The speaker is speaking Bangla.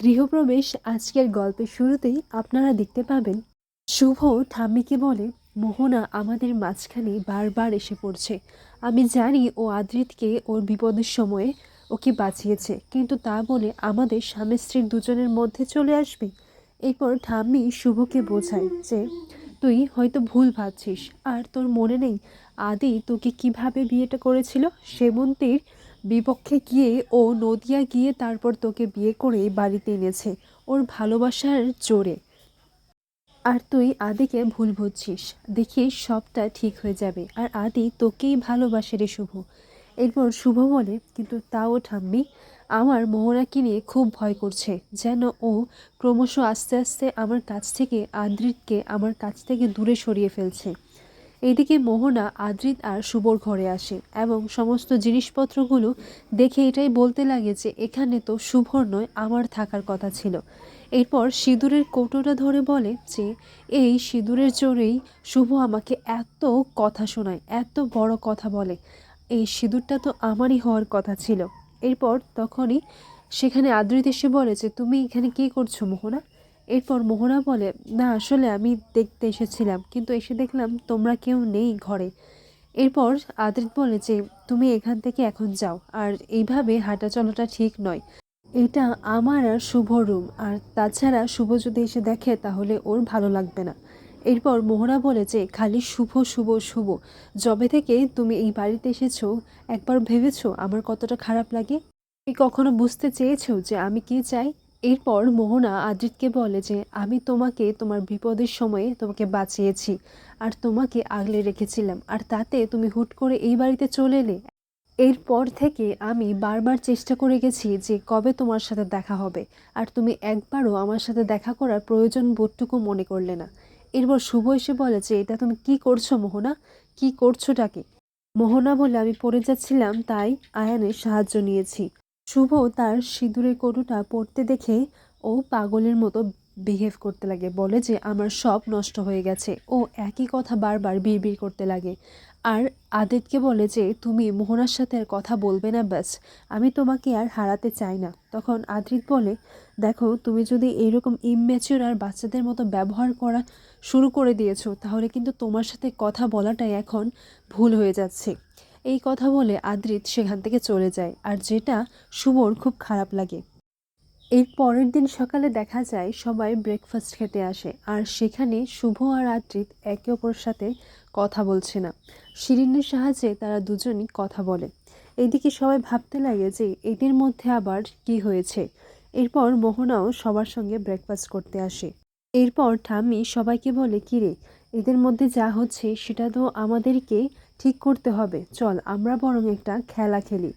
গৃহপ্রবেশ আজকের গল্পের শুরুতেই আপনারা দেখতে পাবেন, শুভ ঠাম্মিকে বলে, মোহনা আমাদের মাঝখানে বারবার এসে পড়ছে। আমি জানি ও আদ্রিতকে ওর বিপদের সময়ে ওকে বাঁচিয়েছে, কিন্তু তা বলে আমাদের স্বামী স্ত্রীর দুজনের মধ্যে চলে আসবে? এরপর ঠাম্মি শুভকে বোঝায় যে, তুই হয়তো ভুল ভাবছিস, আর তোর মনে নেই, আদি তোকে কীভাবে বিয়েটা করেছিল? সেমন্তীর বিপক্ষে গিয়ে ও নদিয়া গিয়ে তারপর তোকে বিয়ে করে বাড়িতে এনেছে। ওর ভালোবাসার জোরে। আর তুই আদিকে ভুল বুঝছিস। দেখি সবটা ঠিক হয়ে যাবে। আর আদি তোকেই ভালোবাসে রে শুভ। এরপর শুভ বলে, কিন্তু তাও ঠাম্মি, আমার মোহনাকে নিয়ে খুব ভয় করছে। যেন ও ক্রমশ আস্তে আস্তে আমার কাছ থেকে, আদ্রিতকে আমার কাছ থেকে দূরে সরিয়ে ফেলছে। এদিকে মোহনা আদ্রিত আর শুভর ঘরে আসে এবং সমস্ত জিনিসপত্রগুলো দেখে এটাই বলতে লাগে যে এখানে তো শুভর নয়, আমার থাকার কথা ছিল। এরপর সিঁদুরের কৌটোটা ধরে বলে যে, এই সিঁদুরের জোরেই শুভ আমাকে এত কথা শোনায়, এত বড় কথা বলে। এই সিঁদুরটা তো আমারই হওয়ার কথা ছিল। এরপর তখনই সেখানে আদ্রিত এসে বলে যে, তুমি এখানে কী করছ মোহনা? এরপর মোহনা বলে, না, আসলে আমি দেখতে এসেছিলাম, কিন্তু এসে দেখলাম তোমরা কেউ নেই ঘরে। এরপর আদ্রিত বলে যে, তুমি এখান থেকে এখন যাও, আর এইভাবে হাঁটা চলাটা ঠিক নয়। এটা আমার আর শুভ রুম, আর তাছাড়া শুভ যদি এসে দেখে, তাহলে ওর ভালো লাগবে না। এরপর মোহরা বলে যে, খালি শুভ শুভ শুভ। যবে থেকে তুমি এই বাড়িতে এসেছ, একবার ভেবেছো আমার কতটা খারাপ লাগে? তুমি কখনো বুঝতে চেয়েছো যে আমি কি চাই? এরপর মোহনা আদ্রিতকে বলে যে, আমি তোমাকে তোমার বিপদের সময়ে তোমাকে বাঁচিয়েছি আর তোমাকে আগলে রেখেছিলাম আর তাতে তুমি হুট করে এই বাড়িতে চলে এলে। এরপর থেকে আমি বারবার চেষ্টা করে গেছি যে কবে তোমার সাথে দেখা হবে আর তুমি একবারও আমার সাথে দেখা করার প্রয়োজন বোধটুকু মনে করলে না। এরপর শুভ এসে বলে যে, এটা তুমি কি করছ মোহনা? কি করছোটাকে মোহনা বলে, আমি পড়ে যাচ্ছিলাম তাই আয়ানের সাহায্য নিয়েছি। শুভ তার সিঁদুরের কটুটা পড়তে দেখে ও পাগলের মতো বিহেভ করতে লাগে। বলে যে, আমার সব নষ্ট হয়ে গেছে। ও একই কথা বারবার বিড়বিড় করতে লাগে। আর আদিতকে বলে যে, তুমি মোহনার সাথে আর কথা বলবে না, ব্যাস। আমি তোমাকে আর হারাতে চাই না। তখন আদ্রিত বলে, দেখো, তুমি যদি এইরকম ইম্যাচিওর আর বাচ্চাদের মতো ব্যবহার করা শুরু করে দিয়েছ, তাহলে কিন্তু তোমার সাথে কথা বলাটাই এখন ভুল হয়ে যাচ্ছে। এই কথা বলে আদ্রিত সেখান থেকে চলে যায় আর যেটা শুভর খুব খারাপ লাগে। এর পরের দিন সকালে দেখা যায় সবাই ব্রেকফাস্ট খেতে আসে আর সেখানে শুভ আর আদ্রিত একে অপরের সাথে কথা বলছে না। শিরিনের সাহায্যে তারা দুজনই কথা বলে। এদিকে সবাই ভাবতে লাগে যে এদের মধ্যে আবার কি হয়েছে। এরপর মোহনাও সবার সঙ্গে ব্রেকফাস্ট করতে আসে। এরপর ঠাম্মি সবাইকে বলে, কিরে এদের মধ্যে যা হচ্ছে সেটা তো আমাদেরকে ঠিক করতে হবে। চল, আমরা বরং একটা খেলা খেলি।